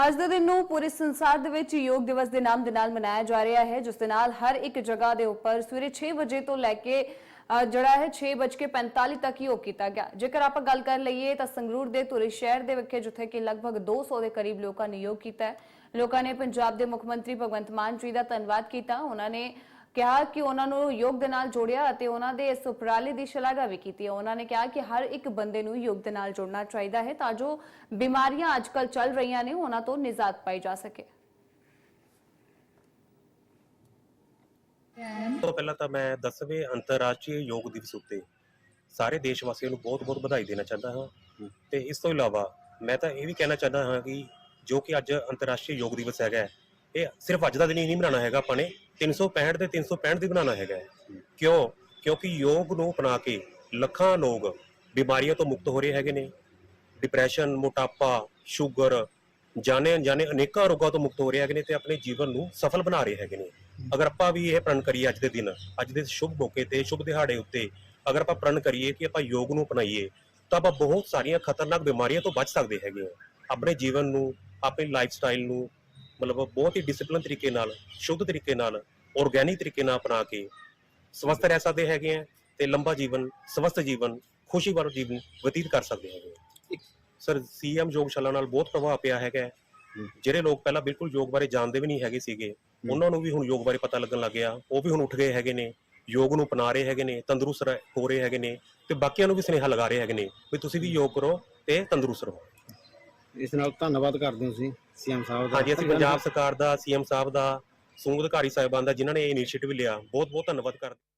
ਅੱਜ ਦੇ ਦਿਨ ਨੂੰ ਪੂਰੇ ਸੰਸਾਰ ਦੇ ਵਿੱਚ ਯੋਗ ਦਿਵਸ ਦੇ ਨਾਮ ਦੇ ਨਾਲ ਮਨਾਇਆ ਜਾ ਰਿਹਾ ਹੈ, ਜਿਸ ਦੇ ਨਾਲ ਹਰ ਇੱਕ ਜਗ੍ਹਾ ਦੇ ਉੱਪਰ ਸਵੇਰੇ 6 ਵਜੇ ਤੋਂ ਲੈ ਕੇ ਜਿਹੜਾ ਹੈ 6:45 ਤੱਕ ਯੋਗ ਕੀਤਾ ਗਿਆ। ਜੇਕਰ ਆਪਾਂ ਗੱਲ ਕਰ ਲਈਏ ਤਾਂ ਸੰਗਰੂਰ ਦੇ ਧੂਰੀ ਸ਼ਹਿਰ ਦੇ ਵਿਖੇ, ਜਿੱਥੇ ਕਿ ਲਗਭਗ 200 ਦੇ ਕਰੀਬ ਲੋਕਾਂ ਨੇ ਯੋਗ ਕੀਤਾ ਹੈ, ਲੋਕਾਂ ਨੇ ਪੰਜਾਬ ਦੇ ਮੁੱਖ ਮੰਤਰੀ ਭਗਵੰਤ ਮਾਨ ਜੀ ਦਾ ਧੰਨਵਾਦ ਕੀਤਾ। ਉਹਨਾਂ ਨੇ ਕਿਹਾ ਕਿ ਉਹਨਾਂ ਨੂੰ ਯੋਗ ਦੇ ਨਾਲ ਜੋੜਿਆ ਅਤੇ ਉਹਨਾਂ ਦੇ ਇਸ ਉਪਰਾਲੇ ਦੀ ਸ਼ਲਾਘਾ ਵੀ ਕੀਤੀ ਉਹਨਾਂ ਨੇ ਕਿਹਾ ਕਿ ਹਰ ਇੱਕ ਬੰਦੇ ਨੂੰ ਯੋਗ ਦੇ ਨਾਲ ਜੋੜਨਾ ਚਾਹੀਦਾ ਹੈ ਤਾਂ ਜੋ ਬਿਮਾਰੀਆਂ ਅੱਜਕੱਲ ਚੱਲ ਰਹੀਆਂ ਨੇ, ਉਹਨਾਂ ਤੋਂ ਨਿਜਾਤ ਪਾਈ ਜਾ ਸਕੇ। ਤੋਂ ਪਹਿਲਾਂ ਤਾਂ ਮੈਂ 10ਵੇਂ ਅੰਤਰਰਾਸ਼ਟਰੀ ਯੋਗ ਦਿਵਸ ਉੱਤੇ ਸਾਰੇ ਦੇਸ਼ ਵਾਸੀਆਂ ਨੂੰ ਬਹੁਤ-ਬਹੁਤ ਵਧਾਈ ਦੇਣਾ ਚਾਹੁੰਦਾ ਹਾਂ। ਤੇ ਇਸ ਤੋਂ ਇਲਾਵਾ ਮੈਂ ਤਾਂ ਇਹ ਵੀ ਕਹਿਣਾ ਚਾਹੁੰਦਾ ਹਾਂ ਕਿ ਜੋ ਕਿ ਅੱਜ ਅੰਤਰਰਾਸ਼ਟਰੀ ਯੋਗ ਦਿਵਸ ਹੈਗਾ ਇਹ ਸਿਰਫ ਅੱਜ ਦਾ ਦਿਨ ਹੀ ਨਹੀਂ ਬਣਾਉਣਾ ਹੈਗਾ ਆਪਾਂ ਨੇ 365 ਦੇ 365 ਦੀ ਬਣਾਉਣਾ ਹੈਗਾ ਹੈ। ਕਿਉਂ? ਕਿਉਂਕਿ ਯੋਗ ਨੂੰ ਅਪਣਾ ਕੇ ਲੱਖਾਂ ਲੋਕ ਬਿਮਾਰੀਆਂ ਤੋਂ ਮੁਕਤ ਹੋ ਰਹੇ ਹੈਗੇ ਨੇ। ਡਿਪਰੈਸ਼ਨ ਮੋਟਾਪਾ ਸ਼ੂਗਰ ਜਾਣੇ ਅਣਜਾਣੇ ਅਨੇਕਾਂ ਰੋਗਾਂ ਤੋਂ ਮੁਕਤ ਹੋ ਰਹੇ ਹੈਗੇ ਨੇ ਤੇ ਆਪਣੇ ਜੀਵਨ ਨੂੰ ਸਫਲ ਬਣਾ ਰਹੇ ਹੈਗੇ ਨੇ। ਅਗਰ ਆਪਾਂ ਵੀ ਇਹ ਪ੍ਰਣ ਕਰੀਏ ਅੱਜ ਦੇ ਦਿਨ, ਅੱਜ ਦੇ ਸ਼ੁਭ ਮੌਕੇ ਤੇ, ਸ਼ੁਭ ਦਿਹਾੜੇ ਉੱਤੇ ਅਗਰ ਆਪਾਂ ਪ੍ਰਣ ਕਰੀਏ ਕਿ ਆਪਾਂ ਯੋਗ ਨੂੰ ਅਪਣਾਈਏ, ਤਾਂ ਆਪਾਂ ਬਹੁਤ ਸਾਰੀਆਂ ਖਤਰਨਾਕ ਬਿਮਾਰੀਆਂ ਤੋਂ ਬਚ ਸਕਦੇ ਹੈਗੇ ਹਾਂ। ਆਪਣੇ ਜੀਵਨ ਨੂੰ, ਆਪਣੀ ਲਾਈਫ ਸਟਾਈਲ ਨੂੰ ਮਤਲਬ ਬਹੁਤ ਹੀ ਡਿਸਪਲਿਨ ਤਰੀਕੇ ਨਾਲ ਸ਼ੁੱਧ ਤਰੀਕੇ ਨਾਲ ਆਰਗੈਨਿਕ ਤਰੀਕੇ ਨਾਲ ਅਪਣਾ ਕੇ ਸਵਸਥ ਰਹਿ ਸਕਦੇ ਹੈਗੇ ਆ ਤੇ ਲੰਬਾ ਜੀਵਨ ਸਵਸਥ ਜੀਵਨ ਖੁਸ਼ੀ ਵਾਲਾ ਜੀਵਨ ਬਤੀਤ ਕਰ ਸਕਦੇ ਹੈਗੇ ਆ। ਸਰ ਸੀਐਮ ਯੋਗਸ਼ਾਲਾ ਨਾਲ ਬਹੁਤ ਪ੍ਰਭਾਵ ਪਿਆ ਹੈਗਾ। ਜਿਹੜੇ ਲੋਕ ਪਹਿਲਾਂ ਬਿਲਕੁਲ ਯੋਗ ਬਾਰੇ ਜਾਣਦੇ ਵੀ ਨਹੀਂ ਹੈਗੇ ਸੀਗੇ ਉਹਨਾਂ ਨੂੰ ਵੀ ਹੁਣ ਯੋਗ ਬਾਰੇ ਪਤਾ ਲੱਗਣ ਲੱਗ ਗਿਆ। ਉਹ ਵੀ ਹੁਣ ਉੱਠ ਗਏ ਹੈਗੇ ਨੇ ਯੋਗ ਨੂੰ ਅਪਣਾ ਰਹੇ ਹੈਗੇ ਨੇ ਤੰਦਰੁਸਤ ਹੋ ਰਹੇ ਹੈਗੇ ਨੇ ਤੇ ਬਾਕੀਆਂ ਨੂੰ ਵੀ ਸੁਨੇਹਾ ਲਗਾ ਰਹੇ ਹੈਗੇ ਨੇ ਵੀ ਤੁਸੀਂ ਵੀ ਯੋਗ ਕਰੋ ਤੇ ਤੰਦਰੁਸਤ ਰਹੋ। ਇਸ ਨਾਲ ਧੰਨਵਾਦ ਕਰਦੇ ਹਾਂ ਤੁਸੀਂ ਸੀਐਮ ਸਾਹਿਬ ਦਾ। ਹਾਂਜੀ, ਅਸੀਂ ਪੰਜਾਬ ਸਰਕਾਰ ਦਾ, ਸੀਐਮ ਸਾਹਿਬ ਦਾ ਸੂਬਾ ਅਧਿਕਾਰੀ ਸਾਹਿਬਾਨ ਦਾ ਜਿਨ੍ਹਾਂ ਨੇ ਇਹ ਇਨੀਸ਼ੀਏਟਿਵ ਲਿਆ ਬਹੁਤ ਬਹੁਤ ਧੰਨਵਾਦ ਕਰਦੇ